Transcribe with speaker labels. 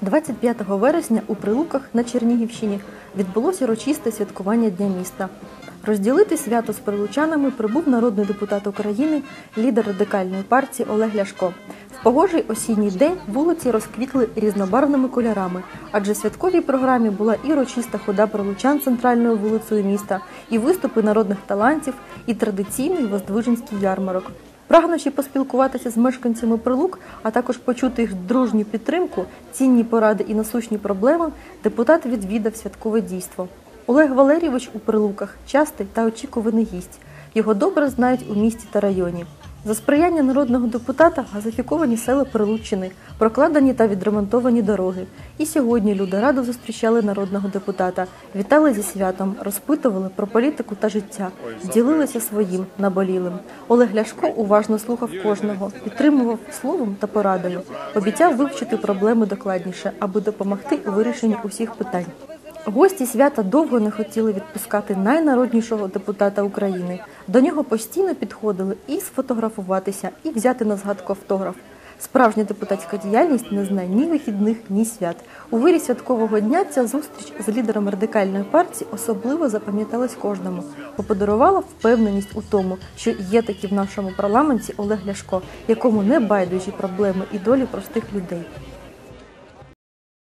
Speaker 1: 25 вересня у Прилуках на Чернігівщині відбулося урочисте святкування Дня міста. Розділити свято з прилучанами прибув народний депутат України, лідер радикальної партії Олег Ляшко. В погожий осінній день вулиці розквітли різнобарвними кольорами, адже святковій програмі була і урочиста хода прилучан центральною вулицею міста, і виступи народних талантів, і традиційний воздвиженський ярмарок. Прагнучи поспілкуватися з мешканцями прилук, а також почути їх дружню підтримку, цінні поради і насущні проблеми, депутат відвідав святкове дійство. Олег Валерійович у прилуках частий та очікуваний гість. Його добре знають у місті та районі. За сприяння народного депутата газифіковані села Прилуччини, прокладені та відремонтовані дороги. І сьогодні люди радо зустрічали народного депутата, вітали зі святом, розпитували про політику та життя, ділилися своїм наболілим. Олег Ляшко уважно слухав кожного, підтримував словом та порадою, обіцяв вивчити проблеми докладніше, аби допомогти у вирішенні усіх питань. Гості свята довго не хотіли відпускати найнароднішого депутата України. До нього постійно підходили і сфотографуватися, і взяти на згадку автограф. Справжня депутатська діяльність не знає ні вихідних, ні свят. У вирі святкового дня ця зустріч з лідером радикальної партії особливо запам'яталась кожному, бо подарувала впевненість у тому, що є такі в нашому парламенті Олег Ляшко, якому не байдужі проблеми і долі простих людей.